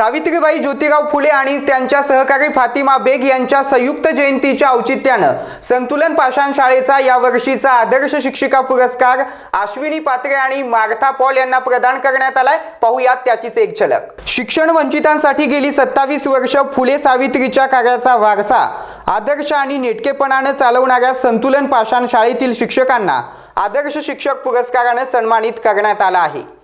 सावित्रीबाई ज्योतिराव फुले आणि त्यांच्या सहकारी फातिमा बेग यांच्या संयुक्त जयंतीच्या औचित्यानं संतुलन पाषाण शाळेचा या वर्षीचा आदर्श शिक्षिका पुरस्कार अश्विनी पात्रे आणि मार्था पॉल यांना प्रदान करण्यात आलाय. पाहूयात त्याचीच एक झलक. शिक्षण वंचितांसाठी गेली सत्तावीस वर्ष फुले सावित्रीच्या कार्याचा वारसा. आदर्श आणि नेटकेपणानं चालवणाऱ्या संतुलन पाषाण शाळेतील शिक्षकांना आदर्श शिक्षक पुरस्कारानं सन्मानित करण्यात आला आहे.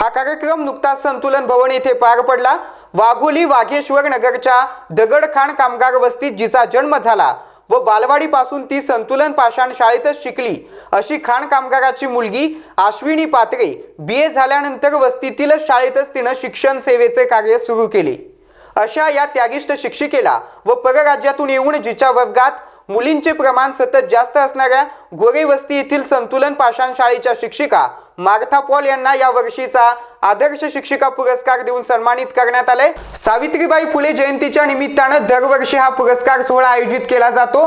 हा कार्यक्रम नुकताच संतुलन भवन येथे पार पडला. वाघोली वाघेश्वर नगरच्या दगडखाण कामगार वस्तीत जिचा जन्म झाला व बालवाडीपासून ती संतुलन पाषाण शाळेतच शिकली. अशी खाण कामगाराची मुलगी आश्विनी पात्रे बी ए झाल्यानंतर वस्तीतीलच शाळेतच तिनं शिक्षण सेवेचे कार्य सुरू केले. अशा या त्यागिष्ट शिक्षिकेला व परराज्यातून येऊन जिच्या वर्गात मुलींचे प्रमाण सतत जास्त असणाऱ्या गोरे वस्ती येथील संतुलन पाषाण शाळेच्या शिक्षिका मार्था पॉल यांना या वर्षीचा आदर्श शिक्षिका पुरस्कार देऊन सन्मानित करण्यात आले सावित्रीबाई फुले जयंतीच्या निमित्तानं दरवर्षी हा पुरस्कार सोहळा आयोजित केला जातो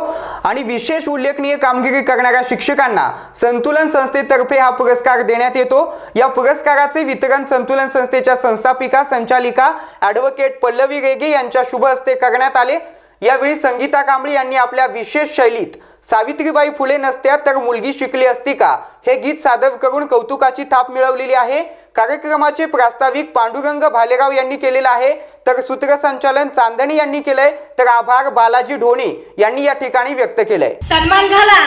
आणि विशेष उल्लेखनीय कामगिरी करणाऱ्या शिक्षकांना संतुलन संस्थेतर्फे हा पुरस्कार देण्यात येतो. या पुरस्काराचे वितरण संतुलन संस्थेच्या संस्थापिका संचालिका ॲडव्होकेट पल्लवी रेगे यांच्या शुभ हस्ते करण्यात आले. यावेळी संगीता कांबळे यांनी आपल्या विशेष शैलीत सावित्रीबाई फुले नसत्या तर मुलगी शिकली असती का? हे गीत सादर करून कौतुकाची थाप मिळवलेली आहे. कार्यक्रमाचे प्रास्ताविक पांडुरंग भालेराव यांनी केलेलं आहे. तर सूत्रसंचालन चांदणी यांनी केलंय. तर आभार बालाजी ढोणे यांनी या ठिकाणी व्यक्त केलंय. सन्मान झाला.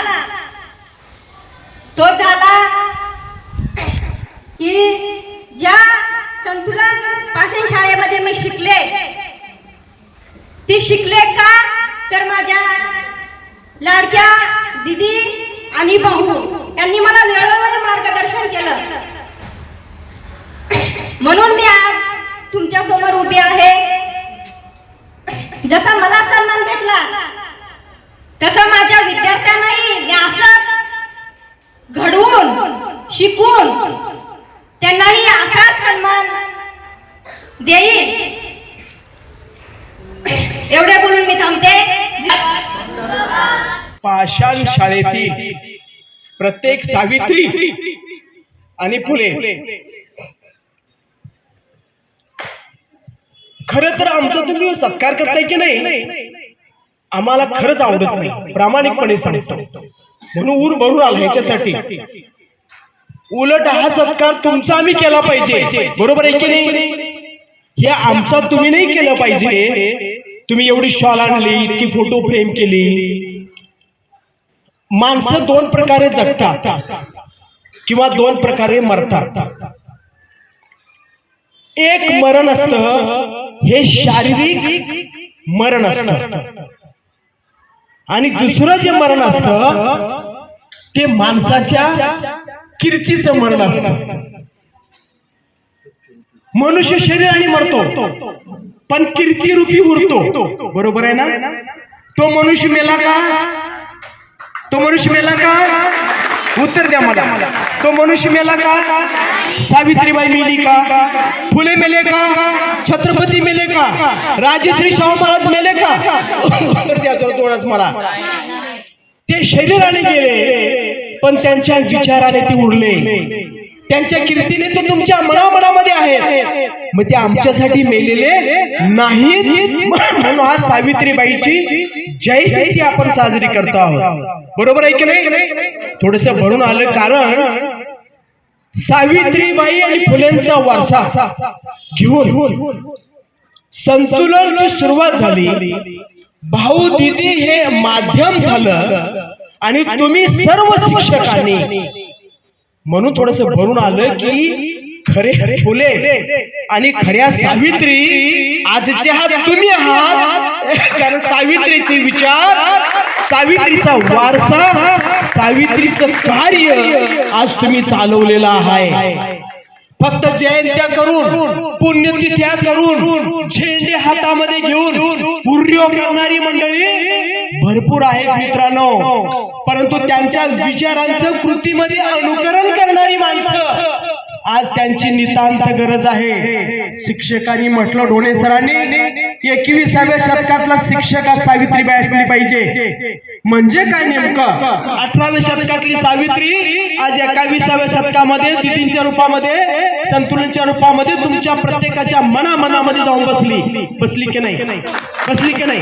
तो झाला की ज्या संतुलन पाषाण शाळेमध्ये मी शिकले. ती शिकले का? तर माझ्या लाडक्या दिदी आणि भाऊ यांनी मला वेळोवेळी मार्गदर्शन केलं. म्हणून मी आज तुमच्यासमोर उभी आहे. जसा मला सन्मान भेटला तसं माझ्या विद्यार्थ्यांनाही मी घडवून शिकून त्यांनाही असा सन्मान देईन. एवढे बोलून मी थांबते. पाषाण शाळेतील प्रत्येक सावित्री आणि फुले. खर तर आमचा तुम्ही सत्कार करताय की नाही? आम्हाला खरंच आवडत नाही. प्रामाणिकपणे सांगतो. म्हणून ऊर भरून आला ह्याच्यासाठी. उलट हा सत्कार तुमचा आम्ही केला पाहिजे. बरोबर आहे की नाही? हे आमचा तुम्ही नाही केलं पाहिजे. तुम्ही एवढी शॉल आणली इतकी फोटो फ्रेम केली. माणसं दोन प्रकारे जगतात किंवा दोन प्रकारे मरतात. एक मरण असत हे शारीरिक मरण असत. आणि दुसरं जे मरण असत ते माणसाच्या कीर्तीचं मरण असत. मनुष्य शरीराने मरतो पण कीर्ती रूपी उरतो. बरोबर आहे ना? तो मनुष्य मेला का? तो मनुष्य मेला का? उत्तर द्या मला. तो मनुष्य मेला का? सावित्रीबाई मेली का? फुले मेले का? छत्रपती मेले का? राजश्री शाहू महाराज मेले का? उत्तर द्या जरा थोडंच मला. ते शरीराने गेले पण त्यांच्या विचाराने ते उरले त्यांच्या कीर्तीने ते तुमच्या मनामनामध्ये आहेत. मग ते आमच्यासाठी मेलेले नाहीत? म्हणून आज सावित्रीबाईची जयंती आपण साजरी करतो आहोत. बरोबर आहे की नाही? थोडस भरून आलं कारण सावित्रीबाई आणि फुलेंचा वारसा घेऊन संतुलनची सुरुवात झाली. भाऊ दिदी हे माध्यम झालं आणि तुम्ही सर्व शिक्षकांनी. म्हणून थोडस भरून आलं की खरे फुले आणि खऱ्या सावित्री आजचे हा तुम्ही आहात. कारण सावित्रीचे विचार सावित्रीचा वारसा सावित्रीचं कार्य आज तुम्ही चालवलेलं आहे. फक्त जयंत्या करून पुण्यतिथ्या करून झेंडे हातामध्ये घेऊन उर्यो करणारी मंडळी भरपूर आहेत मित्रांनो. परंतु त्यांच्या विचारांचं कृतीमध्ये अनुकरण करणारी माणसं आज त्यांची नितांत गरज आहे. शिक्षकांनी म्हटलं ढोणे सरांनी एकविसाव्या शतकातला शिक्षक हा सावित्रीबाई असली पाहिजे. म्हणजे काय नेमकं? अठराव्या शतकातली सावित्री आज एकाविसाव्या शतकामध्ये दिदींच्या रूपामध्ये संतुलनच्या रूपामध्ये तुमच्या प्रत्येकाच्या मनामनामध्ये जाऊन बसली. बसली की नाही? बसली की नाही?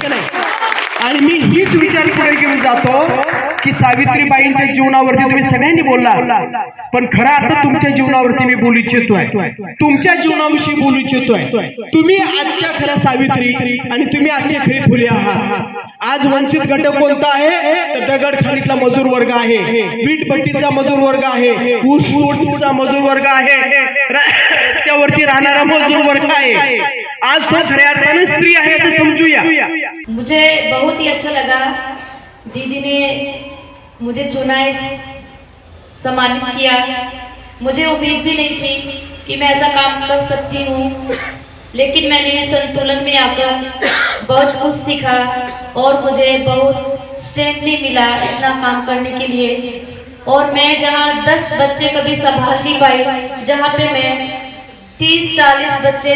आणि मी हीच विचार पुढे घेऊन जातो की सावित्रीबाईंच्या जीवनावरती तुम्ही सगळ्यांनी बोलला. पण खरा अर्थ तुमच्या जीवनावरती मी बोलू इच्छितोय. तुमच्या जीवनाविषयी बोलू इच्छितोय. तुम्ही आजच्या खऱ्या सावित्री आणि तुम्ही आजचे खरे फुले आहात. आज वंचित घटक कोणता आहे? तर दगडखालीतला मजूर वर्ग आहे. वीटभट्टीचा मजूर वर्ग आहे. ऊस मजूर वर्ग आहे. रस्त्यावरती राहणारा मजूर वर्ग आहे. आज तो खऱ्या अर्थाने स्त्री आहे असं समजूया. मुझे बहुत ही अच्छा लगा। दीदी ने मुझे चुना, इस सम्मानित किया। मुझे उम्मीद भी नहीं थी कि मैं ऐसा काम कर सकती हूँ, लेकिन मैंने संतुलन में आकर बहुत कुछ सीखा और मुझे बहुत स्ट्रेंथ भी मिला इतना काम करने के लिए। और मैं जहाँ दस बच्चे कभी संभाल नहीं पाई, जहाँ पे मैं तीस चालीस बच्चे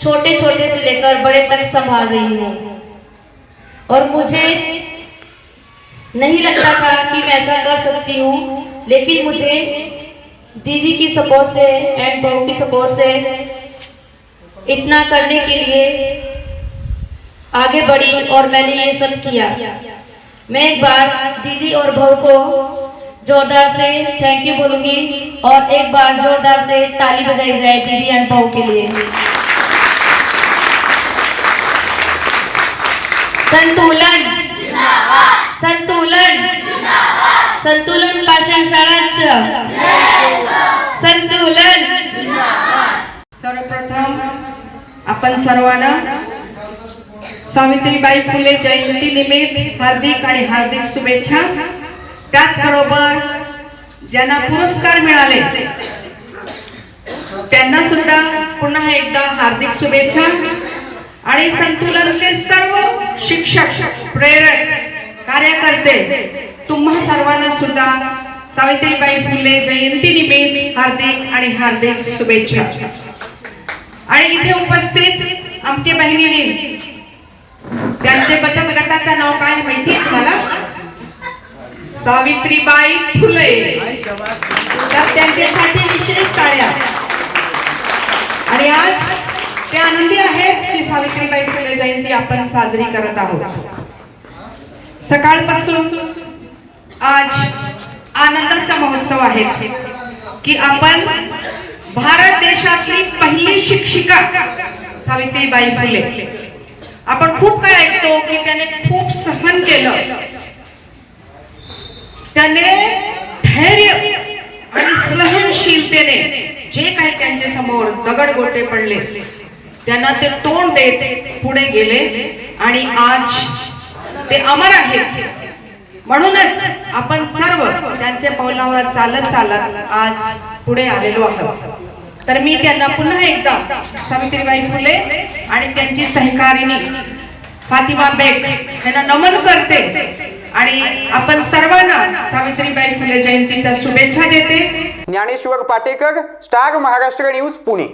छोटे छोटे से लेकर बड़े तक संभाल रही हूँ। और मुझे नहीं लगता था कि मैं ऐसा कर सकती हूँ, लेकिन मुझे दीदी की सपोर्ट से एंड बहू की सपोर्ट से इतना करने के लिए आगे बढ़ी और मैंने ये सब किया। मैं एक बार दीदी और बहू को जोरदार से थैंक यू बोलूँगी और एक बार जोरदार से ताली बजाई जाए दीदी एंड बहू के लिए। संतुलन. संतुलन. संतुलन पाषाण शाळांचं. संतुलन. सर्वप्रथम आपण सर्वांना सावित्रीबाई फुले जयंती निमित्त हार्दिक आणि हार्दिक शुभेच्छा. त्याचबरोबर ज्यांना पुरस्कार मिळाले त्यांना सुद्धा पुन्हा एकदा हार्दिक शुभेच्छा. आणि संतुलनचे सर्व शिक्षक प्रेरक कार्यकर्ते तुम्हा सर्वांना सुद्धा सावित्रीबाई फुले जयंती निमित्त हार्दिक आणि हार्दिक शुभेच्छा. आणि इथे उपस्थित आमच्या बहिणीने त्यांचे बचत गटाचं नाव काय माहिती आहे तुम्हाला? सावित्रीबाई फुले. तर त्यांच्यासाठी विशेष टाळ्या. आणि आज ते आनंदी आहेत की सावित्रीबाई फुले जयंती आपण साजरी करत आहोत. सकाळपासून आज आनंदाचा महोत्सव आहे की आपण भारत देशातली पहिली शिक्षिका सावित्रीबाई फुले. आपण खूप काय ऐकतो की त्याने खूप सहन केलं. त्याने धैर्य आणि सहनशीलतेने जे काही त्यांच्यासमोर दगड गोटे पडले त्यांना ते तोंड देत पुढे गेले. आणि आज ते अमर आहेत. म्हणूनच आपण सर्व त्यांच्या पावलावर चालत चालत आज पुढे आलेलो आहोत. तर मी त्यांना पुन्हा एकदा सावित्रीबाई फुले आणि त्यांची सहकारिणी फातिमा बेग यांना नमन करते आणि आपण सर्वांना सावित्रीबाई फुले जयंतीच्या शुभेच्छा देते. Dnyaneshwar Patekar star Maharashtra news Pune.